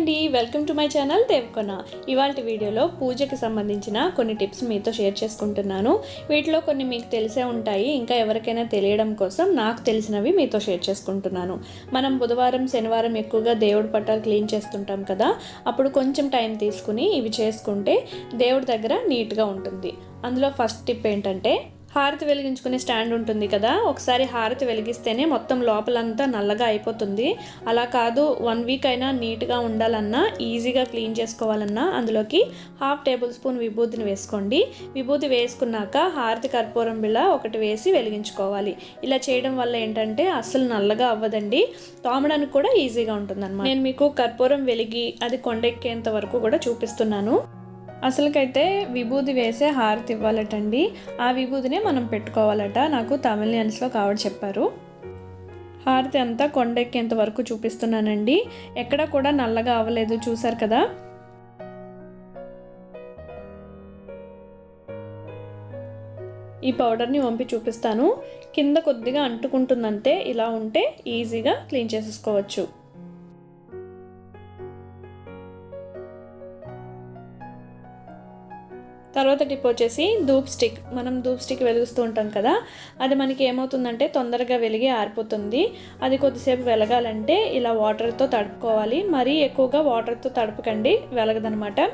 అండి. Welcome to my channel Devakona ఇవాళ వీడియోలో పూజకి సంబంధించిన కొన్ని టిప్స్ మీతో షేర్ చేసుకుంటున్నాను. వీటిలో కొన్ని మీకు తెలిసే ఉంటాయి. ఇంకా ఎవరికైనా తెలియడం కోసం నాకు తెలిసినవి మీతో షేర్ చేసుకుంటున్నాను. మనం బుధవారం శనివారం ఎక్కువగా దేవుడి పట్టాలు క్లీన్ చేస్తుంటాం కదా. అప్పుడు కొంచెం టైం తీసుకుని ఇవి చేసుకుంటే దేవుడి దగ్గర నీట్గా ఉంటుంది. అందులో ఫస్ట్ టిప్ ఏంటంటే హారతి వెలిగించుకునే స్టాండ్ ఉంటుంది కదా ఒకసారి హారతి వెలిగిస్తేనే మొత్తం లోపలంతా నల్లగా అయిపోతుంది. అలా కాదు వన్ వీక్ అయినా నీట్గా ఉండాలన్నా ఈజీగా క్లీన్ చేసుకోవాలన్నా అందులోకి హాఫ్ టేబుల్ స్పూన్ విభూతిని వేసుకోండి. విభూతి వేసుకున్నాక హారతి కర్పూరం బిళ్ళ ఒకటి వేసి వెలిగించుకోవాలి. ఇలా చేయడం వల్ల ఏంటంటే అస్సలు నల్లగా అవ్వదండి. తోమడానికి కూడా ఈజీగా ఉంటుంది నేను మీకు కర్పూరం వెలిగి అది కొండెక్కేంత వరకు కూడా చూపిస్తున్నాను. అసలుకైతే విభూది వేసే హారతి ఇవ్వాలటండి. ఆ విభూదినే మనం పెట్టుకోవాలట. నాకు తమిళియన్స్లో కావడ చెప్పారు. హారతి అంతా కొండెక్కేంత వరకు చూపిస్తున్నానండి. ఎక్కడ కూడా నల్లగా అవ్వలేదు. చూసారు కదా? ఈ పౌడర్ని వంపి చూపిస్తాను. కింద కొద్దిగా అంటుకుంటుందంటే ఇలా ఉంటే ఈజీగా క్లీన్ చేసేసుకోవచ్చు. తర్వాత టిప్ వచ్చేసి ధూప్ స్టిక్. మనం ధూప్ స్టిక్ వెలుగుస్తూ ఉంటాం కదా అది మనకి ఏమవుతుందంటే తొందరగా వెలిగి ఆరిపోతుంది. అది కొద్దిసేపు వెలగాలంటే ఇలా వాటర్తో తడుపుకోవాలి. మరీ ఎక్కువగా వాటర్తో తడపకండి వెలగదనమాట.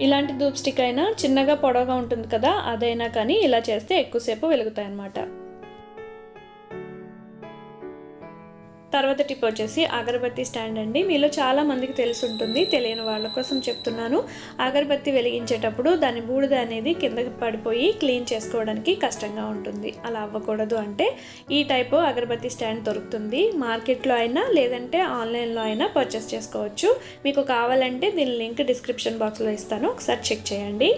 ఇలాంటి ధూప్ స్టిక్ అయినా చిన్నగా పొడవుగా ఉంటుంది కదా అదైనా కానీ ఇలా చేస్తే ఎక్కువసేపు వెలుగుతాయి అన్నమాట తర్వాత టిప్ వచ్చేసి అగరబత్తి స్టాండ్ అండి. మీలో చాలా మందికి తెలిసి ఉంటుంది. తెలియని వాళ్ళ కోసం చెప్తున్నాను. అగరబత్తి వెలిగించేటప్పుడు దాని బూడిద అనేది కిందకి పడిపోయి క్లీన్ చేసుకోవడానికి కష్టంగా ఉంటుంది. అలా అవ్వకూడదు అంటే ఈ టైపు అగరబత్తి స్టాండ్ దొరుకుతుంది. మార్కెట్లో అయినా లేదంటే ఆన్లైన్లో అయినా పర్చేస్ చేసుకోవచ్చు. మీకు కావాలంటే దీని లింక్ డిస్క్రిప్షన్ బాక్స్లో ఇస్తాను. ఒకసారి చెక్ చేయండి.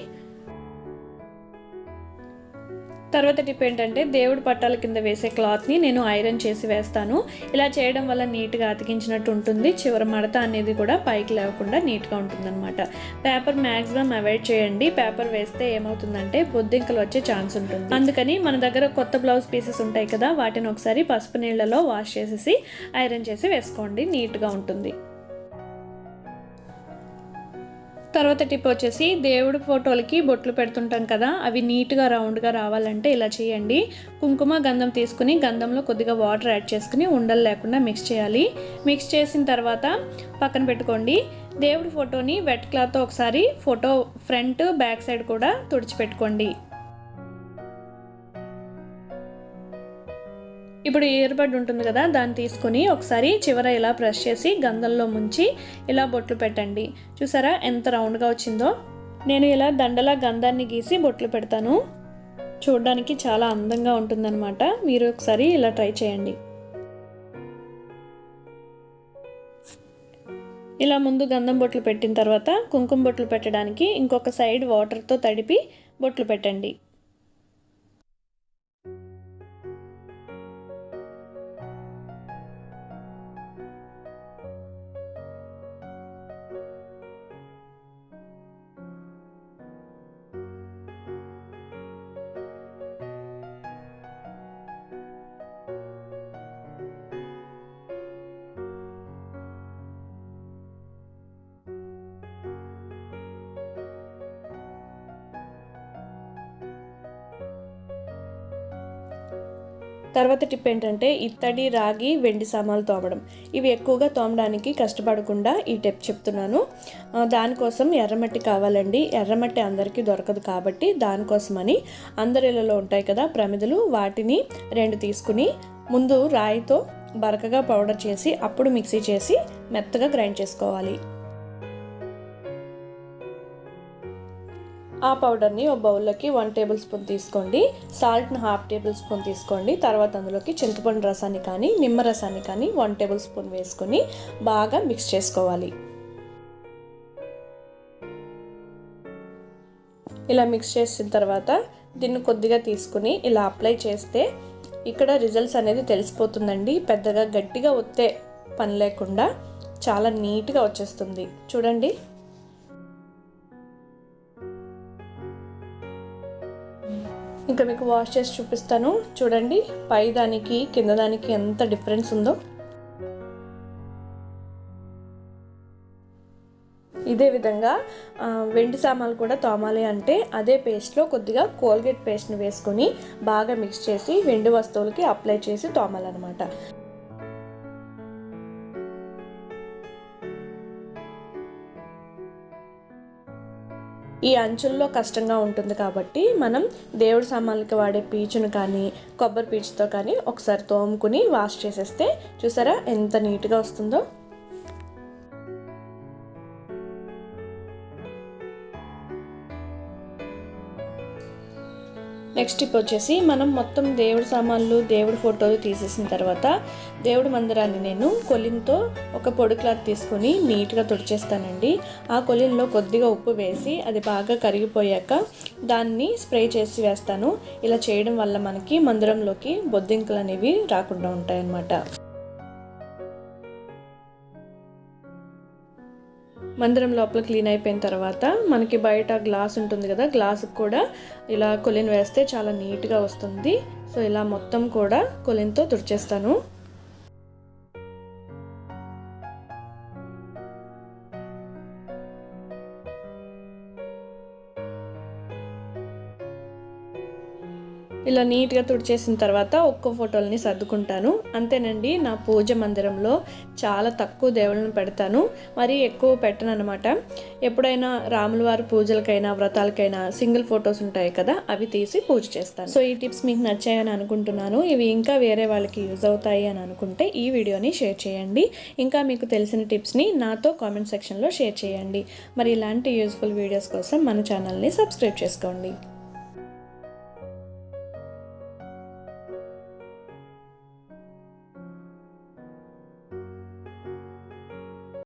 తర్వాత టిప్ ఏంటంటే దేవుడు పట్టాల కింద వేసే క్లాత్ని నేను ఐరన్ చేసి వేస్తాను. ఇలా చేయడం వల్ల నీట్గా అతికించినట్టు ఉంటుంది. చివరి మడత అనేది కూడా పైకి లేకుండా నీట్గా ఉంటుందన్నమాట. పేపర్ మ్యాక్సిమం అవాయిడ్ చేయండి. పేపర్ వేస్తే ఏమవుతుందంటే బొద్దింకలు వచ్చే ఛాన్స్ ఉంటుంది. అందుకని మన దగ్గర కొత్త బ్లౌజ్ పీసెస్ ఉంటాయి కదా వాటిని ఒకసారి పసుపు నీళ్ళలో వాష్ చేసేసి ఐరన్ చేసి వేసుకోండి. నీట్గా ఉంటుంది. తర్వాత టిప్ వచ్చేసి దేవుడి ఫోటోలకి బొట్లు పెడుతుంటాం కదా అవి నీట్గా రౌండ్గా రావాలంటే ఇలా చేయండి. కుంకుమ గంధం తీసుకుని గంధంలో కొద్దిగా వాటర్ యాడ్ చేసుకుని ఉండలు లేకుండా మిక్స్ చేయాలి. మిక్స్ చేసిన తర్వాత పక్కన పెట్టుకోండి. దేవుడి ఫోటోని వెట్ క్లాత్తో ఒకసారి ఫోటో ఫ్రంట్ బ్యాక్ సైడ్ కూడా తుడిచిపెట్టుకోండి. ఇప్పుడు ఇయర్బడ్ ఉంటుంది కదా దాన్ని తీసుకొని ఒకసారి చివర ఇలా ప్రెస్ చేసి గంధంలో ముంచి ఇలా బొట్లు పెట్టండి. చూసారా ఎంత రౌండ్గా వచ్చిందో? నేను ఇలా దండలా గంధాన్ని గీసి బొట్లు పెడతాను. చూడడానికి చాలా అందంగా ఉంటుందన్నమాట. మీరు ఒకసారి ఇలా ట్రై చేయండి. ఇలా ముందు గంధం బొట్లు పెట్టిన తర్వాత కుంకుమ బొట్లు పెట్టడానికి ఇంకొక సైడ్ వాటర్తో తడిపి బొట్లు పెట్టండి. తర్వాత టిప్ ఏంటంటే ఇత్తడి రాగి వెండి సామాన్లు తోమడం. ఇవి ఎక్కువగా తోమడానికి కష్టపడకుండా ఈ టిప్ చెప్తున్నాను. దానికోసం ఎర్రమట్టి కావాలండి. ఎర్రమట్టి అందరికీ దొరకదు కాబట్టి దానికోసమని అందరి ఇళ్ళలో ఉంటాయి కదా ప్రమిదలు వాటిని రెండు తీసుకుని ముందు రాయితో బరకగా పౌడర్ చేసి అప్పుడు మిక్సీ చేసి మెత్తగా గ్రైండ్ చేసుకోవాలి. ఆ పౌడర్ని ఒక బౌల్లోకి వన్ టేబుల్ స్పూన్ తీసుకోండి. సాల్ట్ని హాఫ్ టేబుల్ స్పూన్ తీసుకోండి. తర్వాత అందులోకి చింతపండు రసాన్ని కానీ నిమ్మ రసాన్ని కానీ వన్ టేబుల్ స్పూన్ వేసుకొని బాగా మిక్స్ చేసుకోవాలి. ఇలా మిక్స్ చేసిన తర్వాత దీన్ని కొద్దిగా తీసుకుని ఇలా అప్లై చేస్తే ఇక్కడ రిజల్ట్స్ అనేది తెలిసిపోతుందండి. పెద్దగా గట్టిగా ఒత్తే పని లేకుండా చాలా నీట్గా వచ్చేస్తుంది. చూడండి. ఇంకా మీకు వాష్ చేసి చూపిస్తాను. చూడండి పై దానికి కింద దానికి ఎంత డిఫరెన్స్ ఉందో. ఇదే విధంగా వెండి సామాన్లు కూడా తోమాలి అంటే అదే పేస్ట్లో కొద్దిగా కోల్గేట్ పేస్ట్ని వేసుకొని బాగా మిక్స్ చేసి వెండి వస్తువులకి అప్లై చేసి తోమాలన్నమాట. ఈ అంచుల్లో కష్టంగా ఉంటుంది కాబట్టి మనం దేవుడి సామాన్లకి వాడే పీచును కానీ కొబ్బరి పీచుతో కానీ ఒకసారి తోముకుని వాష్ చేసేస్తే చూసారా ఎంత నీట్గా వస్తుందో? నెక్స్ట్ టిప్ వచ్చేసి మనం మొత్తం దేవుడి సామాన్లు దేవుడి ఫోటోలు తీసేసిన తర్వాత దేవుడి మందిరాన్ని నేను కొలిన్తో ఒక పొడి క్లాత్ తీసుకొని నీట్గా తుడిచేస్తానండి. ఆ కొలిన్లో కొద్దిగా ఉప్పు వేసి అది బాగా కరిగిపోయాక దాన్ని స్ప్రే చేసి వేస్తాను. ఇలా చేయడం వల్ల మనకి మందిరంలోకి బొద్దింకలు అనేవి రాకుండా ఉంటాయన్నమాట. మందిరం లోపల క్లీన్ అయిపోయిన తర్వాత మనకి బయట గ్లాస్ ఉంటుంది కదా గ్లాస్కి కూడా ఇలా కొలిన్ వేస్తే చాలా నీట్గా వస్తుంది. సో ఇలా మొత్తం కూడా కొలిన్తో తుడిచేస్తాను. ఇలా నీట్గా తుడిచేసిన తర్వాత ఒక్క ఫోటోలని సర్దుకుంటాను. అంతేనండి నా పూజ మందిరంలో చాలా తక్కువ దేవుళ్ళని పెడతాను. మరి ఎక్కువ పెట్టను అనమాట ఎప్పుడైనా రాముల వారి పూజలకైనా వ్రతాలకైనా సింగిల్ ఫొటోస్ ఉంటాయి కదా అవి తీసి పూజ చేస్తాను. సో ఈ టిప్స్ మీకు నచ్చాయని అనుకుంటున్నాను. ఇవి ఇంకా వేరే వాళ్ళకి యూజ్ అవుతాయి అని అనుకుంటే ఈ వీడియోని షేర్ చేయండి. ఇంకా మీకు తెలిసిన టిప్స్ని నాతో కామెంట్ సెక్షన్లో షేర్ చేయండి. మరి ఇలాంటి యూస్ఫుల్ వీడియోస్ కోసం మన ఛానల్ని సబ్స్క్రైబ్ చేసుకోండి.